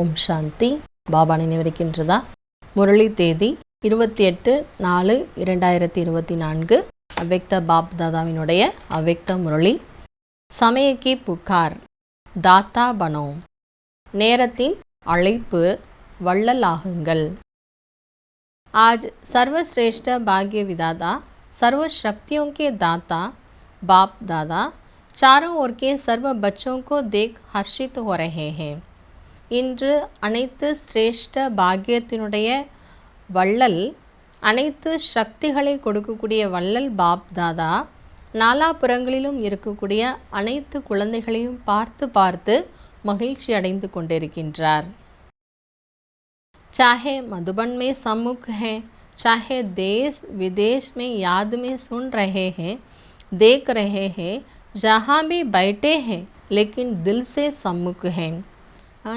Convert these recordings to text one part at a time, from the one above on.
ஓம் சாந்தி பாபா நினைவிருக்கின்றதா முரளி தேதி இருபத்தி எட்டு நாலு இரண்டாயிரத்தி இருபத்தி நான்கு அவ்வக்த பாப் தாதாவினுடைய அவ்வக்த முரளி சமயக்கி புகார் தாத்தா பனோ நேரத்தின் அழைப்பு வள்ளலாகுங்கள் आज सर्वश्रेष्ठ भाग्य विदाता सर्व शक्तियों के दाता बाप दादा चारों ओर के सर्व बच्चों को देख हर्षित हो रहे हैं இன்று அனைத்து சிரேஷ்ட பாக்கியத்தினுடைய வள்ளல் அனைத்து சக்திகளை கொடுக்கக்கூடிய வள்ளல் பாப் தாதா நாலாபுறங்களிலும் இருக்கக்கூடிய அனைத்து குழந்தைகளையும் பார்த்து பார்த்து மகிழ்ச்சி அடைந்து கொண்டிருக்கின்றார் चाहे मधुबन में सम्मुख हैं चाहे देश विदेश में याद में सुन रहे हैं देख रहे हैं जहाँ भी बैठे हैं लेकिन दिल से सम्मुख हैं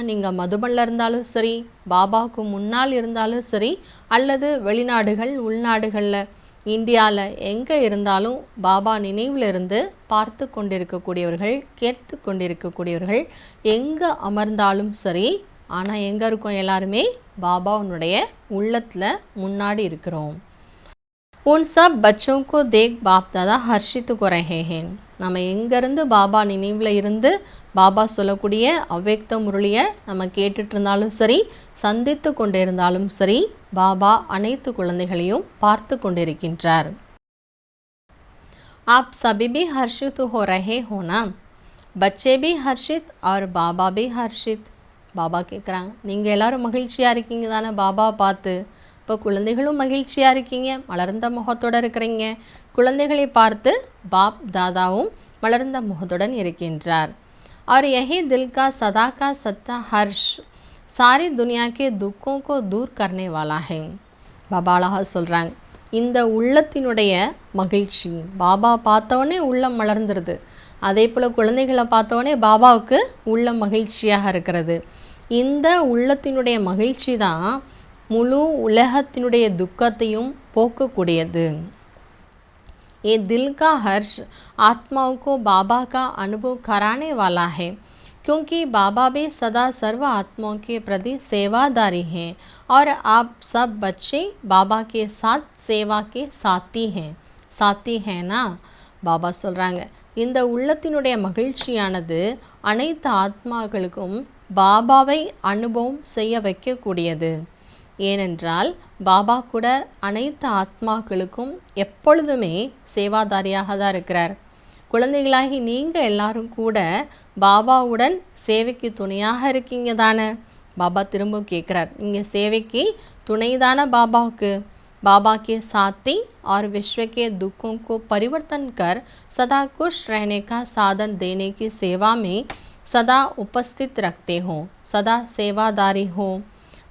நீங்கள் மதுபனில் இருந்தாலும் சரி பாபாவுக்கு முன்னால் இருந்தாலும் சரி அல்லது வெளிநாடுகள் உள்நாடுகளில் இந்தியாவில் எங்கே இருந்தாலும் பாபா நினைவில் இருந்து பார்த்து கொண்டிருக்கக்கூடியவர்கள் கேட்டு கொண்டிருக்கக்கூடியவர்கள் எங்கே அமர்ந்தாலும் சரி ஆனால் எங்கே இருக்கோம் எல்லாருமே பாபாவுனுடைய உள்ளத்தில் முன்னாடி இருக்கிறோம் உன் சப் பச்சோं को देख बाप दादा हर्षित को रहे हैं நம்ம எங்கேருந்து பாபா நினைவில் இருந்து பாபா சொல்லக்கூடிய அவ்வக்த முரளியை நம்ம கேட்டுட்டு இருந்தாலும் சரி சந்தித்து கொண்டு இருந்தாலும் சரி பாபா அனைத்து குழந்தைகளையும் பார்த்து கொண்டிருக்கின்றார் आप सभी भी हर्षित हो रहे हो ना बच्चे भी हर्षित और बाबा भी हर्षित பாபா கேட்குறாங்க நீங்கள் எல்லாரும் மகிழ்ச்சியாக இருக்கீங்க தானே பாபா பார்த்து இப்போ குழந்தைகளும் மகிழ்ச்சியாக இருக்கீங்க மலர்ந்த முகத்தோடு இருக்கிறீங்க குழந்தைகளை பார்த்து பாப் தாதாவும் மலர்ந்த முகத்துடன் இருக்கின்றார் और यही दिल का सदा का सत्ता हर्ष सारी दुनिया के दुखों को दूर करने वाला है பாபா அழகா சொல்கிறாங்க இந்த உள்ளத்தினுடைய மகிழ்ச்சி பாபா பார்த்தோன்னே உள்ளம் மலர்ந்துருது அதே போல் குழந்தைகளை பார்த்தோன்னே பாபாவுக்கு உள்ளம் மகிழ்ச்சியாக இருக்கிறது இந்த உள்ளத்தினுடைய மகிழ்ச்சி தான் முழு உலகத்தினுடைய துக்கத்தையும் போக்கக்கூடியது ये दिल का हर्ष आत्माओं को बाबा का अनुभव कराने वाला है क्योंकि बाबा भी सदा सर्व आत्माओं के प्रति सेवादारी हैं और आप सब बच्चे बाबा के साथ सेवा के साथी हैं साथी हैं ना பாபா சொல்கிறாங்க இந்த உள்ளத்தினுடைய மகிழ்ச்சியானது அனைத்து ஆத்மாக்களுக்கும் பாபாவை அனுபவம் செய்ய வைக்கக்கூடியது ஏனென்றால் பாபா கூட அனைத்து ஆத்மாக்களுக்கும் எப்பொழுதுமே சேவாதாரியாக தான் இருக்கிறார் குழந்தைகளாகி நீங்கள் எல்லாரும் கூட பாபாவுடன் சேவைக்கு துணையாக இருக்கீங்க தானே பாபா திரும்ப கேட்குறார் நீங்கள் சேவைக்கு துணை தானே பாபாவுக்கு बाबा के साथी और विश्व के दुखों को परिवर्तन कर सदा खुश रहने का साधन देने की सेवा में सदा उपस्थित रखते हो सदा सेवादारी हो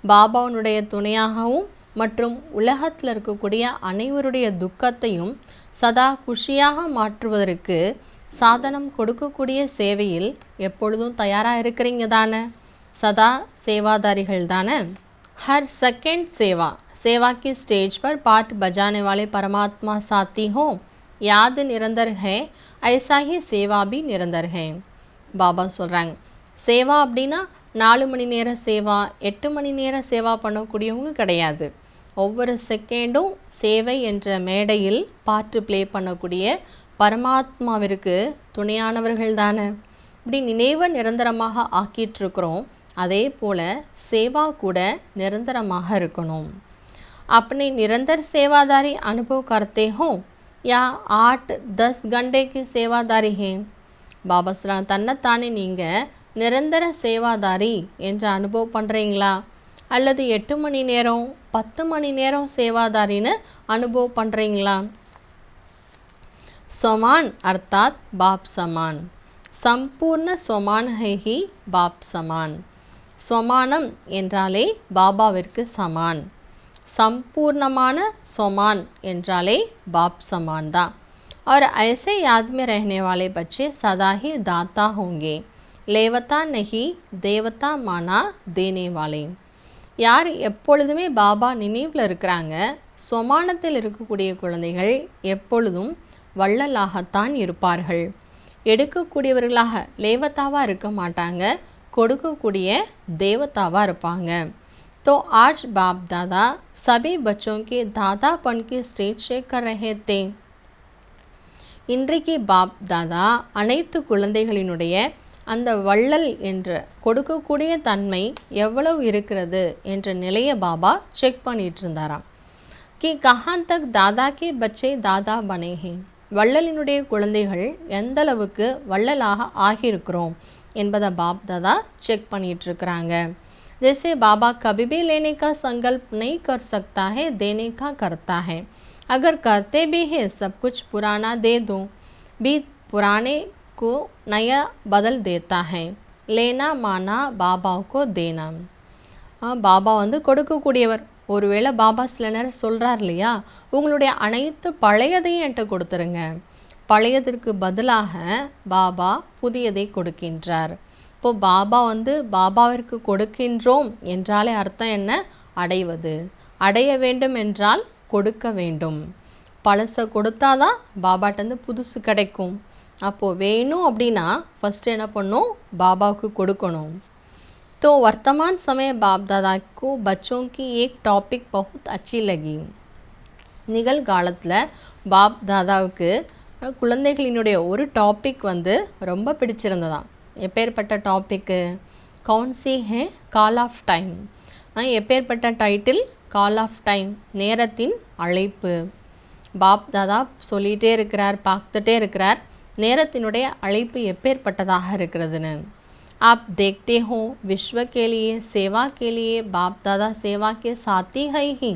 பாபாவுடைய துணையாகவும் மற்றும் உலகத்தில் இருக்கக்கூடிய அனைவருடைய துக்கத்தையும் சதா குஷியாக மாற்றுவதற்கு சாதனம் கொடுக்கக்கூடிய சேவையில் எப்பொழுதும் தயாராக இருக்கிறீங்க தானே சதா சேவாதாரிகள் தானே हर सेकंड सेवा सेवा की स्टेज पर पाठ बजाने वाले परमात्मा साथी हो याद निरंतर है ऐसा ही सेवा भी निरंतर है பாபா சொல்கிறாங்க சேவா அப்படின்னா நாலு மணி நேர சேவா எட்டு மணி நேர சேவா பண்ணக்கூடியவங்க கிடையாது ஒவ்வொரு செகண்டும் சேவை என்ற மேடையில் பாட்டு ப்ளே பண்ணக்கூடிய பரமாத்மாவிற்கு துணையானவர்கள் தானே இப்படி நினைவை நிரந்தரமாக ஆக்கிட்டுருக்குறோம் அதே போல் சேவா கூட நிரந்தரமாக இருக்கணும் अपने निरंतर सेवादारी अनुभव करते हो या आठ दस घंटे की सेवादारी हैं பாபா சொல்கிறாங்க தன்னைத்தானே நீங்கள் நிரந்தர சேவாதாரி என்று அனுபவம் பண்ணுறீங்களா அல்லது எட்டு மணி நேரம் பத்து மணி நேரம் சேவாதாரின்னு அனுபவம் பண்ணுறீங்களா சொமான் அர்த்தாத் pop Zaman Sampoorna சொமான் high he pop Zaman ஸ்வமானம் என்றாலே பாபாவிற்கு சமான் சம்பூர்ணமான சொமான் என்றாலே பாப் சமான் தான் और ऐसे याद में रहने वाले बच्चे सदा ही दाता होंगे लेवता नहीं தேவதா மானா தேனே வாலே யார் எப்பொழுதுமே பாபா நினைவில் இருக்கிறாங்க சொமானத்தில் இருக்கக்கூடிய குழந்தைகள் எப்பொழுதும் வள்ளலாகத்தான் இருப்பார்கள் எடுக்கக்கூடியவர்களாக லேவத்தாவாக இருக்க மாட்டாங்க கொடுக்கக்கூடிய தேவதாவாக இருப்பாங்க तो आज बाप दादा सभी बच्चों के दादापन की स्टेज शेक कर रहे थे இன்றைக்கு பாப் தாதா அனைத்து குழந்தைகளினுடைய அந்த வள்ளல் என்ற கொடுக்கக்கூடிய தன்மை எவ்வளவு இருக்கிறது என்ற நிலையை பாபா செக் பண்ணிட்டு இருந்தாராம் கி கஹான் தக் தாதா கே பச்சே தாதா பனேஹே வள்ளலினுடைய குழந்தைகள் எந்த அளவுக்கு வள்ளலாக ஆகியிருக்கிறோம் என்பதை பாப் தாதா செக் பண்ணிட்டு இருக்கிறாங்க जैसे बाबा कभी भी लेने का संकल्प नहीं कर सकता है देने का करता है अगर करते भी है सब कुछ पुराना दे दो भी पुराने को नया बदल देता है लेना माना बाबा को देना ஆ, பாபா வந்து கொடுக்கக்கூடியவர் ஒருவேளை பாபா சில நேரம் சொல்கிறார் இல்லையா உங்களுடைய அனைத்து பழையதையும் என்கிட்ட கொடுத்துருங்க பழையதற்கு பதிலாக பாபா புதியதை கொடுக்கின்றார் இப்போ பாபா வந்து பாபாவிற்கு கொடுக்கின்றோம் என்றாலே அர்த்தம் என்ன அடைவது அடைய வேண்டும் என்றால் கொடுக்க வேண்டும் பழசை கொடுத்தாதான் பாபாட்டேருந்து புதுசு கிடைக்கும் அப்போது வேணும் அப்படின்னா ஃபஸ்ட்டு என்ன பண்ணும் பாபாவுக்கு கொடுக்கணும் तो वर्तमान समय बाप दादा को बच्चों की एक टॉपिक बहुत अच्छी लगी நிகழ்காலத்தில் பாப் தாதாவுக்கு அஹ், குழந்தைகளினுடைய ஒரு டாபிக் வந்து ரொம்ப பிடிச்சிருந்ததாம் எப்பேற்பட்ட டாப்பிக்கு கவுன்சி ஹே கால் ஆஃப் டைம் எப்பேற்பட்ட டைட்டில் கால் ஆஃப் டைம் நேரத்தின் அழைப்பு பாப் தாதா சொல்லிகிட்டே இருக்கிறார் பார்த்துட்டே இருக்கிறார் நேரத்தினுடைய அழைப்பு எப்பேற்பட்டதாக இருக்கிறதுன்னு आप देखते हो विश्व के लिए सेवा के लिए बाप दादा सेवा के साथी है ही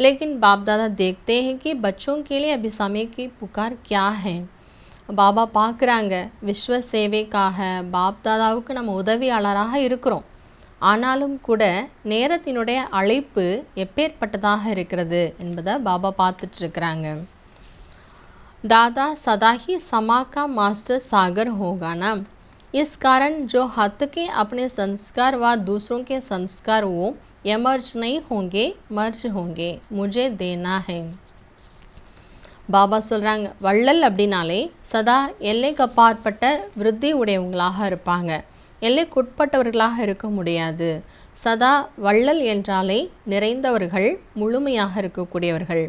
लेकिन बाप दादा देखते हैं कि बच्चों के लिए अभी समय की पुकार क्या है பாபா பார்க்குறாங்க விஸ்வ சேவைக்காக பாப் தாதாவுக்கு நம்ம உதவியாளராக இருக்கிறோம் ஆனாலும் கூட நேரத்தினுடைய அழைப்பு எப்பேற்பட்டதாக இருக்கிறது என்பதை பாபா பார்த்துட்டு இருக்கிறாங்க दादा सदा ही समा का मास्टर सागर होगा ना इस कारण जो हत के अपने संस्कार व दूसरों के संस्कार वो एमर्ज नहीं होंगे मर्ज होंगे मुझे देना है பாபா சொல்கிறாங்க வள்ளல் அப்படின்னாலே சதா எல்லைக்கு அப்பாற்பட்ட விருத்தி உடையவங்களாக இருப்பாங்க எல்லைக்குட்பட்டவர்களாக இருக்க முடியாது சதா வள்ளல் என்றாலே நிறைந்தவர்கள் முழுமையாக இருக்கக்கூடியவர்கள்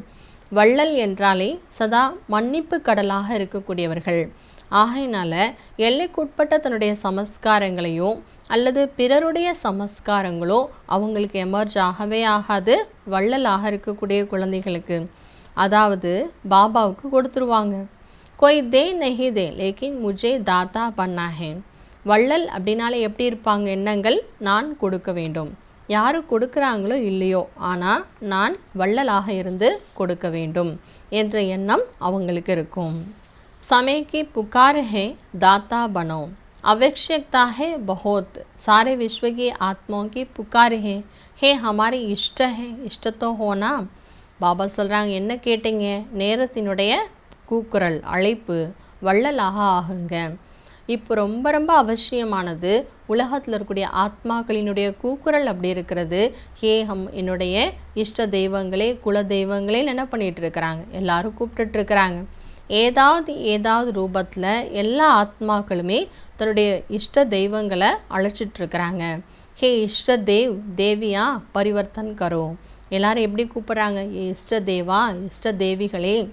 வள்ளல் என்றாலே சதா மன்னிப்பு கடலாக இருக்கக்கூடியவர்கள். ஆகையினால எல்லைக்குட்பட்ட தன்னுடைய சமஸ்காரங்களையோ அல்லது பிறருடைய சமஸ்காரங்களோ அவங்களுக்கு எமர்ஜ் ஆகவே ஆகாது வள்ளலாக இருக்கக்கூடிய குழந்தைகளுக்கு. அதாவது பாபாவுக்கு கொடுத்துருவாங்க. கொய் தே நஹி தே லேக்கின் முஜே தாத்தா பண்ணா வள்ளல் அப்படின்னாலே எப்படி இருப்பாங்க? எண்ணங்கள் நான் கொடுக்க வேண்டும். யாரு கொடுக்குறாங்களோ இல்லையோ ஆனால் நான் வள்ளலாக இருந்து கொடுக்க வேண்டும் என்ற எண்ணம் அவங்களுக்கு இருக்கும் समय की पुकार है दाता बनो आवश्यकता है बहुत सारे विश्व की आत्माओं की पुकार है हे हमारे इष्ट है इष्ट तो होना பாபா சொல்கிறாங்க என்ன கேட்டீங்க நேரத்தினுடைய கூக்குரல் அழைப்பு வள்ளலாக ஆகுங்க இப்போ ரொம்ப ரொம்ப அவசியமானது உலகத்தில் இருக்கக்கூடிய ஆத்மாக்களினுடைய கூக்குரல் அப்படி இருக்கிறது. ஹே ஹம் என்னுடைய இஷ்ட தெய்வங்களே குல தெய்வங்களே என்ன பண்ணிகிட்டு இருக்கிறாங்க? எல்லாரும் கூப்பிட்டுட்டு இருக்கிறாங்க. ஏதாவது ஏதாவது ரூபத்தில் எல்லா ஆத்மாக்களுமே தன்னுடைய இஷ்ட தெய்வங்களை அழைச்சிட்டு இருக்கிறாங்க. ஹே இஷ்ட தேவ் தேவியா பரிவர்த்தன் கரோ. எல்லாரும் எப்படி கூப்பிட்றாங்க? இஷ்ட தேவா இஷ்ட தேவிகளே.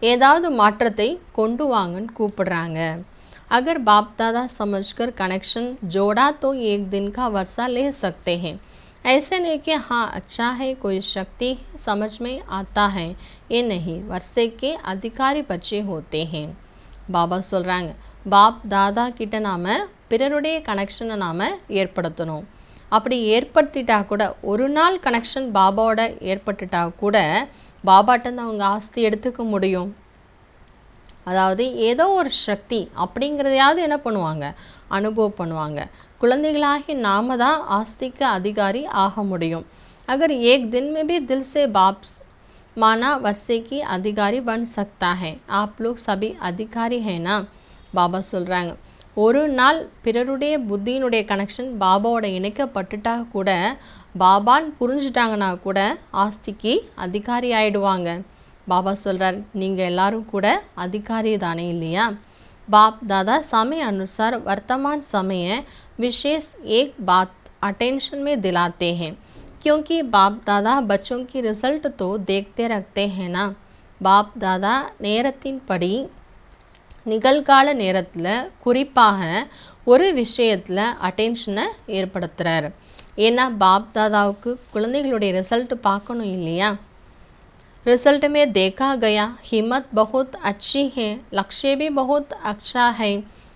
ஏதாவது மாற்றத்தை கொண்டு வாங்கன்னு கூப்பிடுறாங்க. अगर बाप दादा समझकर कनेक्शन जोड़ा तो एक दिन का वर्षा ले सकते हैं ऐसे नहीं कि हाँ अच्छा है कोई शक्ति है, समझ में आता है ये नहीं वर्षे के अधिकारी बच्चे होते हैं பாபா சொல்கிறாங்க பாப் தாதா கிட்ட நாம் பிறருடைய கனெக்ஷனை நாம் ஏற்படுத்தணும் அப்படி ஏற்படுத்திட்டா கூட ஒரு நாள் கனெக்ஷன் பாபாவோட ஏற்பட்டுட்டா கூட பாபாட்டேருந்து அவங்க ஆஸ்தி எடுத்துக்க முடியும் அதாவது ஏதோ ஒரு சக்தி அப்படிங்கிறதையாவது என்ன பண்ணுவாங்க அனுபவம் பண்ணுவாங்க குழந்தைகளாகி நாம தான் ஆஸ்திக்கு அதிகாரி ஆக முடியும் अगर एक दिन में भी दिल से बाप माना वर्षे की अधिकारी बन सकता है आप लोग सभी अधिकारी है ना பாபா சொல்கிறாங்க ஒரு நாள் பிறருடைய புத்தியினுடைய கனெக்ஷன் பாபாவோட இணைக்கப்பட்டுட்டா கூட பாபான்னு புரிஞ்சுட்டாங்கன்னா கூட ஆஸ்திக்கு அதிகாரி ஆயிடுவாங்க பாபா சொல்கிறார் நீங்கள் எல்லாரும் கூட அதிகாரி தானே இல்லையா बाप दादा समय अनुसार वर्तमान समय विशेष एक बात अटेंशन में दिलाते हैं क्योंकि बाप दादा बच्चों की रिजल्ट तो देखते रखते हैं ना बाप दादा நேரத்தின்படி நிகழ்கால நேரத்தில் குறிப்பாக ஒரு விஷயத்தில் அட்டென்ஷனை ஏற்படுத்துகிறார் ஏன்னா பாப் தாதாவுக்கு குழந்தைகளுடைய ரிசல்ட் பார்க்கணும் இல்லையா रिजल्ट में देखा गया हिम्मत बहुत अच्छी है लक्ष्य भी बहुत अच्छा है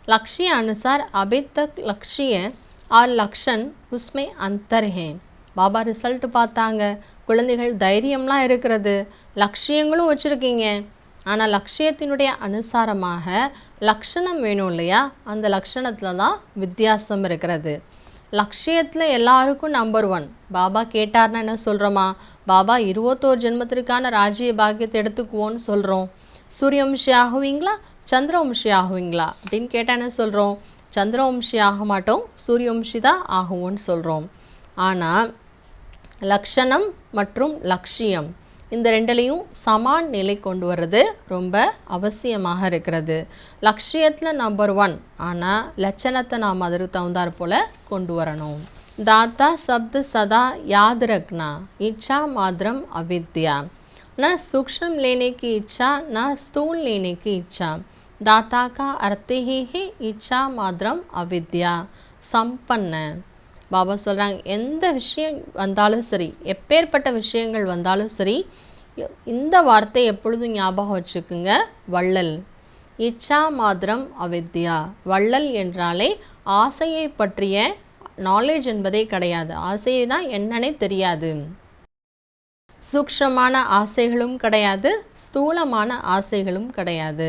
लक्ष्य अनुसार अभी तक लक्ष्य और लक्षण उसमें अंतर है பாபா ரிசல்ட் பார்த்தாங்க குழந்தைகள் தைரியம்லாம் இருக்கிறது லட்சியங்களும் வச்சுருக்கீங்க ஆனால் லட்சியத்தினுடைய அனுசாரமாக லக்ஷணம் வேணும் இல்லையா அந்த லக்ஷணத்தில் தான் வித்தியாசம் இருக்கிறது லட்சியத்தில் எல்லாருக்கும் நம்பர் ஒன் பாபா கேட்டார்னா என்ன சொல்கிறோமா பாபா இருபத்தோரு ஜென்மத்திற்கான ராஜ்ய பாக்கியத்தை எடுத்துக்குவோன்னு சொல்கிறோம் சூரியவம்சி ஆகுவீங்களா சந்திரவம்சி ஆகுவீங்களா அப்படின்னு கேட்டால் என்ன சொல்கிறோம் சந்திரவம்சி ஆக மாட்டோம் சூரியவம்சி தான் ஆகுவோன்னு சொல்கிறோம் ஆனால் லக்ஷணம் மற்றும் லட்சியம் இந்த ரெண்டுலேயும் சமான் நிலை கொண்டு வர்றது ரொம்ப அவசியமாக இருக்கிறது லட்சியத்தில் நம்பர் ஒன் ஆனால் லட்சணத்தை நாம் அதற்கு தகுந்தாற் போல் கொண்டு வரணும் दाता शब्द सदा याद रखना इच्छा मात्रम अविद्या न सूक्ष्म लेने की इच्छा न स्थूल लेने की इच्छा दाता का अर्थ ही है इच्छा मात्रम अविद्या சம்பன்ன பாபா சொல்கிறாங்க எந்த விஷயம் வந்தாலும் சரி எப்பேற்பட்ட விஷயங்கள் வந்தாலும் சரி இந்த வார்த்தை எப்பொழுதும் ஞாபகம் வச்சுக்குங்க வள்ளல். இச்சா மாத்திரம் அவித்யா. வள்ளல் என்றாலே ஆசையை பற்றிய நாலேஜ் என்பதே கிடையாது. ஆசையை தான் என்னன்னே தெரியாது. சூக்ஷமான ஆசைகளும் கிடையாது ஸ்தூலமான ஆசைகளும் கிடையாது.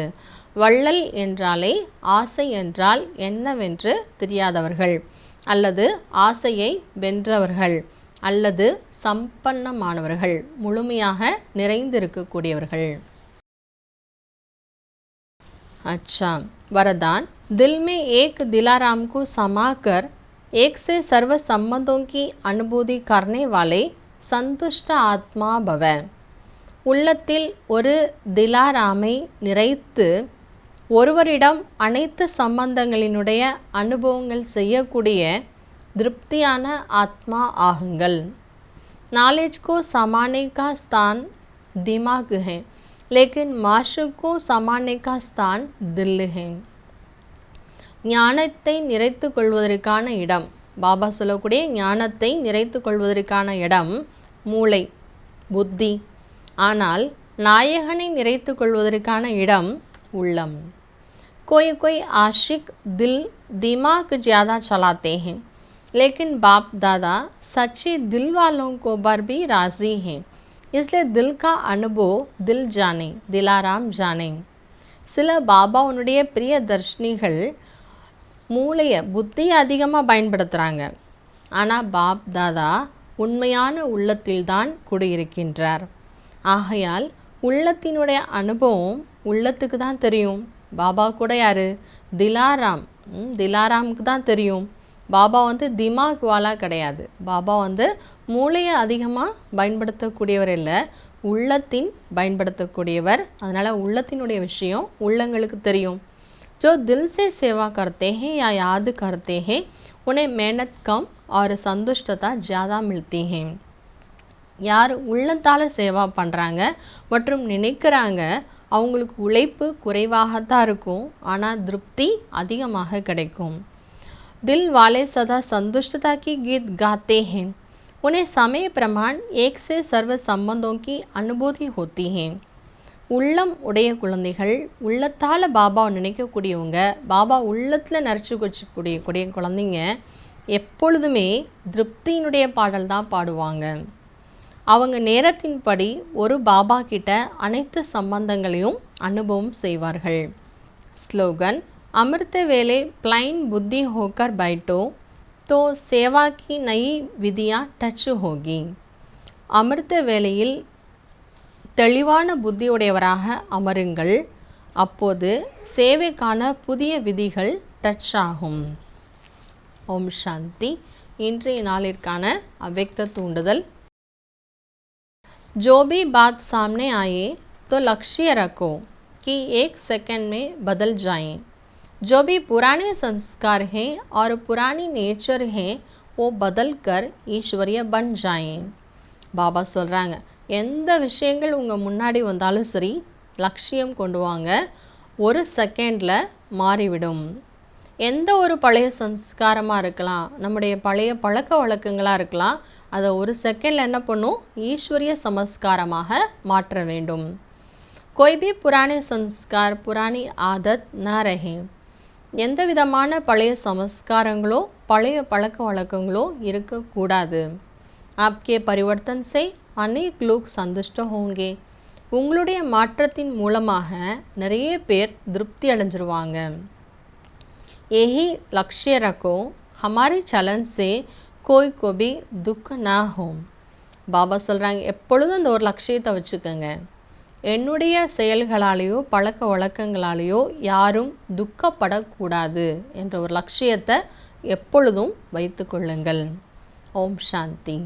வள்ளல் என்றாலே ஆசை என்றால் என்னவென்று தெரியாதவர்கள். அல்லது ஆசையை வென்றவர்கள் அல்லது சம்பன்னமானவர்கள் முழுமையாக நிறைந்திருக்கக்கூடியவர்கள் अच्छा वरदान दिल में एक दिलाराम को समाकर एक से सर्व संबंधों की अनुभूति करने वाले संतुष्ट आत्मा भव உள்ளத்தில் ஒரு திலாராமை நிறைத்து ஒருவரிடம் அனைத்து சம்பந்தங்களினுடைய அனுபவங்கள் செய்யக்கூடிய திருப்தியான ஆத்மா ஆகுங்கள் नॉलेज को समाने का स्थान दिमाग है लेकिन माशुक को समाने का स्थान दिल है ஞானத்தை நிறைத்து கொள்வதற்கான இடம் பாபா சொல்லக்கூடிய ஞானத்தை நிறைத்து கொள்வதற்கான இடம் மூளை புத்தி ஆனால் நாயகனை நிறைத்து கொள்வதற்கான இடம் உள்ளம் कोई कोई आशिक दिल दिमाग ज़्यादा चलाते हैं लेकिन बाप दादा सच्चे दिल वालों को पर भी राज़ी हैं इसलिए दिल का अनुभव दिल जाने दिलाराम जाने சில பாபாவுனுடைய பிரிய தர்ஷினிகள் மூளையை புத்தியை அதிகமாக பயன்படுத்துகிறாங்க ஆனால் பாப் தாதா உண்மையான உள்ளத்தில்தான் குடியிருக்கின்றார் ஆகையால் உள்ளத்தினுடைய அனுபவம் உள்ளத்துக்கு தான் தெரியும் பாபா கூட யார் திலாராம் ம், திலாராமுக்கு தான் தெரியும் பாபா வந்து திமாக் வாலா கிடையாது பாபா வந்து மூளையை அதிகமாக பயன்படுத்தக்கூடியவர் இல்லை உள்ளத்தின் பயன்படுத்தக்கூடியவர் அதனால் உள்ளத்தினுடைய விஷயம் உள்ளங்களுக்கு தெரியும் जो दिल से सेवा करते हैं या याद करते हैं उन्हें मेहनत कम और संतुष्टता ज़्यादा मिलती हैं யார் உள்ளத்தால் சேவா பண்ணுறாங்க மற்றும் நினைக்கிறாங்க அவங்களுக்கு உழைப்பு குறைவாகத்தான் இருக்கும் ஆனால் திருப்தி அதிகமாக கிடைக்கும் दिल वाले सदा संतुष्टता की गीत गाते हैं उन्हें समय प्रमाण एक से सर्व संबंधों की अनुभूति होती है உள்ளம் உடைய குழந்தைகள் உள்ளத்தால் பாபாவை நினைக்கக்கூடியவங்க பாபா உள்ளத்தில் நரைச்சி வச்சுக்கூடிய கூடிய குழந்தைங்க எப்பொழுதுமே திருப்தியினுடைய பாடல் தான் பாடுவாங்க அவங்க நேரத்தின்படி ஒரு பாபா கிட்ட அனைத்து சம்பந்தங்களையும் அனுபவம் செய்வார்கள். ஸ்லோகன் அமிர்த வேலை பிளைன் புத்தி ஹோக்கர் பைட்டோ தோ சேவாக்கி நயி விதியா டச்சு ஹோகி. அமிர்த வேலையில் தெளிவான புத்தியுடையவராக அமருங்கள். அப்போது சேவைக்கான புதிய விதிகள் டச் ஆகும். ஓம் சாந்தி. இன்றைய நாளிற்கான அவ்வக்த தூண்டுதல் जो भी बात सामने आए तो लक्ष्य रखो कि एक सेकंड में बदल जाएं जो भी पुराने संस्कार हैं और पुरानी नेचर हैं वो बदल कर ईश्वरीय बन जाएं பாபா சொல்கிறாங்க எந்த விஷயங்கள் உங்கள் முன்னாடி வந்தாலும் சரி லட்சியம் கொண்டு வாங்க ஒரு செகண்டில் மாறிவிடும் எந்த ஒரு பழைய சம்ஸ்காரமாக இருக்கலாம் நம்முடைய பழைய பழக்க வழக்கங்களாக இருக்கலாம் அதை ஒரு செகண்டில் என்ன பண்ணும் ஈஸ்வரிய சமஸ்காரமாக மாற்ற வேண்டும் कोई भी पुराने संस्कार पुरानी आदत ना रहे எந்த விதமான பழைய சமஸ்காரங்களோ பழைய பழக்க வழக்கங்களோ இருக்கக்கூடாது आपके परिवर्तन से अनेक लोग संतुष्ट होंगे உங்களுடைய மாற்றத்தின் மூலமாக நிறைய பேர் திருப்தி அடைஞ்சிருவாங்க यही लक्ष्य रखो हमारे चलन से கோய் கோபி துக்க நா ஹோம் பாபா சொல்கிறாங்க எப்பொழுதும் அந்த ஒரு லட்சியத்தை வச்சுக்கோங்க. என்னுடைய செயல்களாலேயோ பழக்க வழக்கங்களாலேயோ யாரும் துக்கப்படக்கூடாது என்ற ஒரு லட்சியத்தை எப்பொழுதும் வைத்துக்கொள்ளுங்கள் ஓம் சாந்தி.